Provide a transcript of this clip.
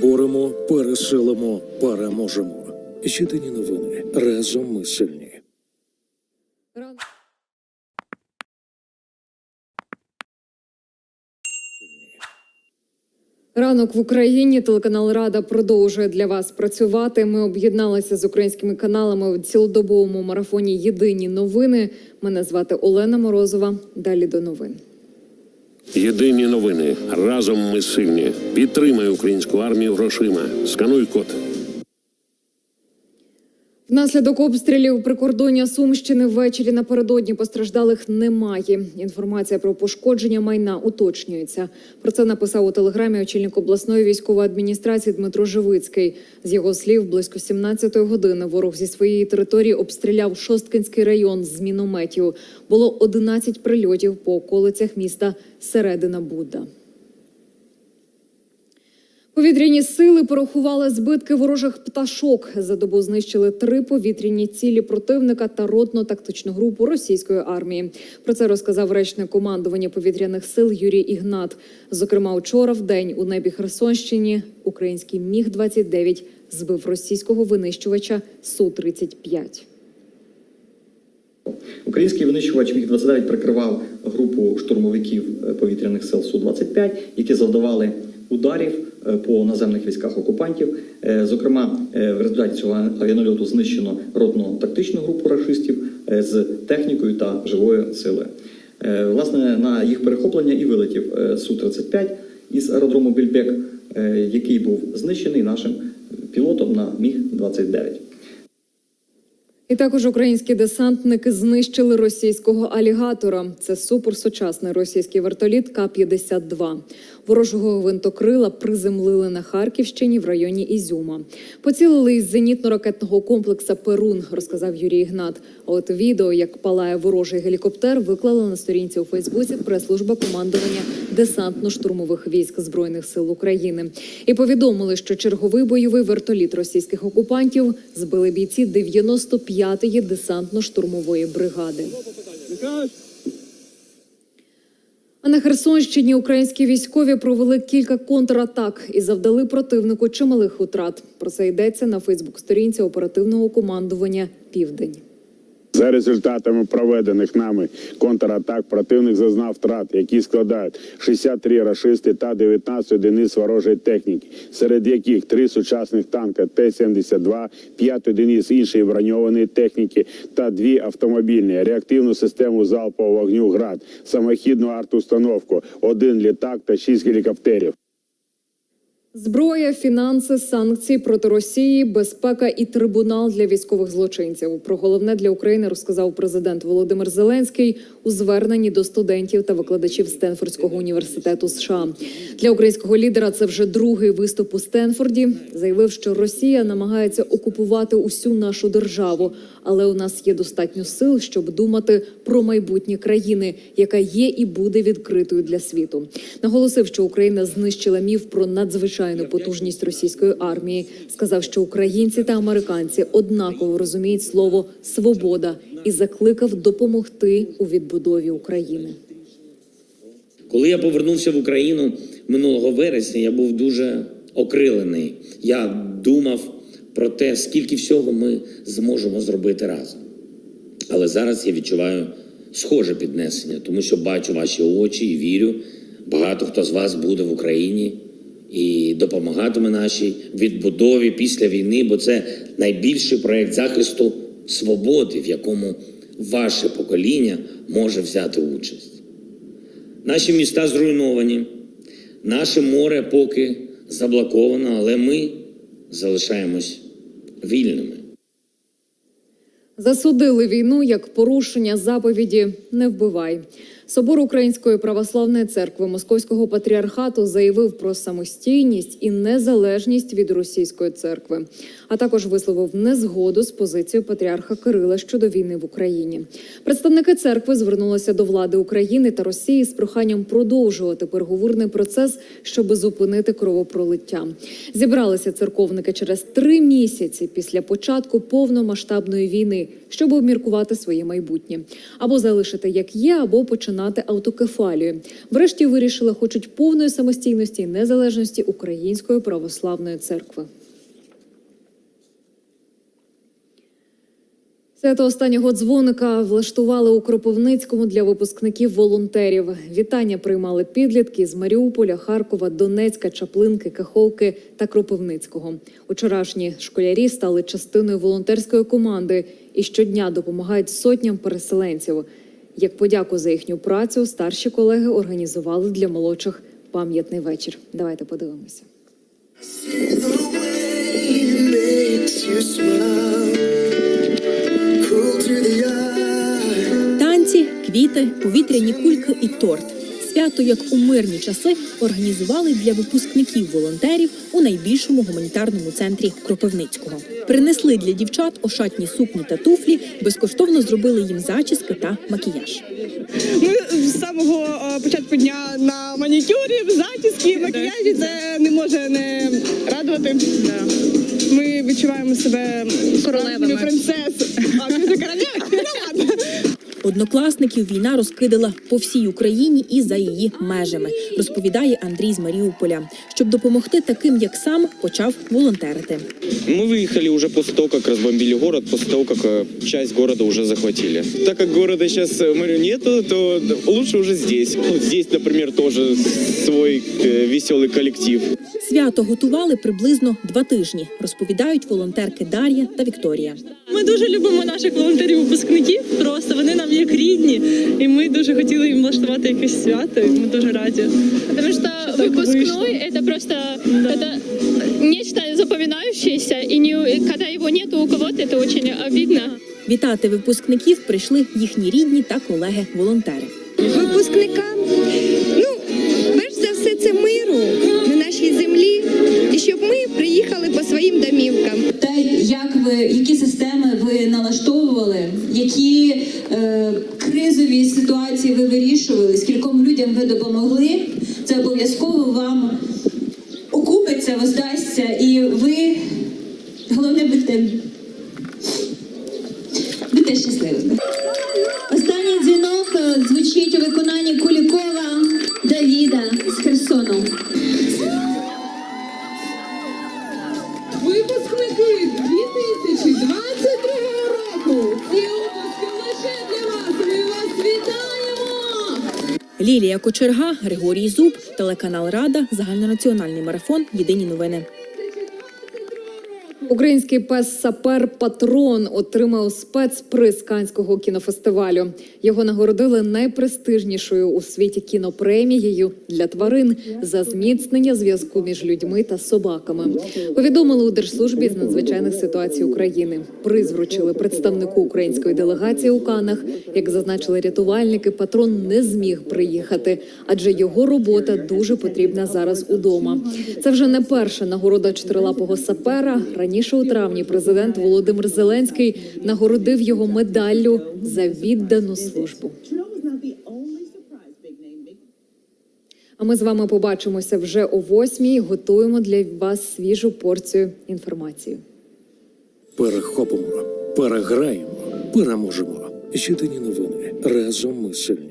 Переборемо, пересилимо, переможемо. Єдині новини. Разом ми сильні. Ранок в Україні телеканал Рада продовжує для вас працювати. Ми об'єдналися з українськими каналами в цілодобовому марафоні Єдині новини. Мене звати Олена Морозова. Далі до новин. Єдині новини. Разом ми сильні. Підтримай українську армію грошима. Скануй код. Внаслідок обстрілів прикордоння Сумщини ввечері напередодні постраждалих немає. Інформація про пошкодження майна уточнюється. Про це написав у телеграмі очільник обласної військової адміністрації Дмитро Живицький. З його слів, близько 17-ї години ворог зі своєї території обстріляв Шосткинський район з мінометів. Було 11 прильотів по околицях міста Середина Будда. Повітряні сили порахували збитки ворожих пташок. За добу знищили три повітряні цілі противника та ротно-тактичну групу російської армії. Про це розказав речник командування повітряних сил Юрій Ігнат. Зокрема, учора в день у небі Херсонщині український міг 29 збив російського винищувача су 35 Український винищувач Міг-29 прикривав групу штурмовиків е, повітряних сил Су-25, які завдавали ударів е, по наземних військах окупантів. Е, Зокрема, е, в результаті цього авіанольоту знищено ротну тактичну групу рашистів з технікою та живою силою. Власне, на їх перехоплення і вилетів е, Су-35 із аеродрому Більбек, який був знищений нашим пілотом на Міг-29. І також українські десантники знищили російського алігатора. Це суперсучасний російський вертоліт К-52. Ворожого гвинтокрила приземлили на Харківщині в районі Ізюма. Поцілили із зенітно-ракетного комплексу Перун, розказав Юрій Ігнат. А от відео, як палає ворожий гелікоптер, виклала на сторінці у Фейсбуці прес-служба командування десантно-штурмових військ збройних сил України. І повідомили, що черговий бойовий вертоліт російських окупантів збили бійці 95-ї десантно-штурмової бригади. А на Херсонщині українські військові провели кілька контратак і завдали противнику чималих утрат. Про це йдеться на Фейсбук-сторінці оперативного командування Південь. За результатами проведених нами контратак противник зазнав втрат, які складають 63 рашисти та 19 одиниць ворожої техніки, серед яких три сучасних танка Т-72, 5 одиниць іншої броньованої техніки та дві автомобільні, реактивну систему залпового вогню ГРАД, самохідну артустановку, один літак та шість гелікоптерів. Зброя, фінанси, санкції проти Росії, безпека і трибунал для військових злочинців. Про головне для України розказав президент Володимир Зеленський у зверненні до студентів та викладачів Стенфордського університету США. Для українського лідера це вже другий виступ у Стенфорді. Заявив, що Росія намагається окупувати усю нашу державу, але у нас є достатньо сил, щоб думати про майбутнє країни, яка є і буде відкритою для світу. Наголосив, що Україна знищила міф про надзвичайну потужність російської армії. Сказав, що українці та американці однаково розуміють слово свобода і закликав допомогти у відбудові України. Коли я повернувся в Україну минулого вересня, я був дуже окрилений. Я думав про те, скільки всього ми зможемо зробити разом. Але зараз я відчуваю схоже піднесення, тому що бачу ваші очі і вірю. Багато хто з вас буде в Україні і допомагатиме нашій відбудові після війни, бо це найбільший проект захисту свободи, в якому ваше покоління може взяти участь. Наші міста зруйновані, наше море поки заблоковано, але ми залишаємось вільними. Засудили війну як порушення заповіді не вбивай. Собор Української православної церкви Московського патріархату заявив про самостійність і незалежність від російської церкви, а також висловив незгоду з позицією патріарха Кирила щодо війни в Україні. Представники церкви звернулися до влади України та Росії з проханням продовжувати переговорний процес, щоб зупинити кровопролиття. Зібралися церковники через три місяці після початку повномасштабної війни, щоб обміркувати своє майбутнє або залишити як є, або починати переконати автокефалію. Врешті вирішили, хочуть повної самостійності і незалежності Української православної церкви. Свято останнього дзвоника влаштували у Кропивницькому для випускників волонтерів. Вітання приймали підлітки з Маріуполя, Харкова, Донецька, Чаплинки, Каховки та Кропивницького. Учорашні школярі стали частиною волонтерської команди і щодня допомагають сотням переселенців. Як подяку за їхню працю, старші колеги організували для молодших пам'ятний вечір. Давайте подивимося. Танці, квіти, повітряні кульки і торт. Свято, як у мирні часи, організували для випускників волонтерів у найбільшому гуманітарному центрі Кропивницького. Принесли для дівчат ошатні сукні та туфлі, безкоштовно зробили їм зачіски та макіяж. Ми з самого е, початку дня на манікюрі, зачіски, макіяжі це не може не радувати. Ми відчуваємо себе королевами принцес. А за королева? Ну, ладно. Однокласників війна розкидала по всій Україні і за її межами, розповідає Андрій з Маріуполя. Щоб допомогти таким, як сам, почав волонтерити. Мы выехали уже после того, как разбомбили город, после того, как э, часть города уже захватили. Так как города сейчас, говорю, нету, то лучше уже здесь. Вот здесь, например, тоже свой э, веселый коллектив. Свято готували приблизно два тижні, розповідають волонтерки Дар'я та Вікторія. Ми дуже любимо наших волонтерів-випускників. Просто вони нам як рідні, і ми дуже хотіли їм влаштувати якесь свято. І ми дуже раді. Потому что так выпускной вышло. это просто это нечто запоминающееся, и не, когда его нету у кого-то, это очень обидно. Вітати випускників прийшли їхні рідні та колеги-волонтери. випускникам. щоб ми приїхали по своїм домівкам. Те, як ви які системи ви налаштовували, які е, кризові ситуації ви вирішували, скільком людям ви допомогли, це обов'язково вам окупиться, воздасться, і ви головне будьте, будьте щасливими. Останній дзвінок е, звучить у виконанні Кулікова Давіда з Херсону. Лілія Кочерга, Григорій Зуб, телеканал Рада, загальнонаціональний марафон. Єдині новини. Український пес Сапер Патрон отримав спецприз Канського кінофестивалю. Його нагородили найпрестижнішою у світі кінопремією для тварин за зміцнення зв'язку між людьми та собаками. Повідомили у Держслужбі з надзвичайних ситуацій України. Приз вручили представнику української делегації у Канах. Як зазначили рятувальники, патрон не зміг приїхати, адже його робота дуже потрібна зараз удома. Це вже не перша нагорода чотирилапого сапера. Раніше у травні президент Володимир Зеленський нагородив його медаллю за віддану службу. А ми з вами побачимося вже о восьмій. Готуємо для вас свіжу порцію інформації. Перехопимо, переграємо, переможемо. Єдині новини. Разом ми сильні.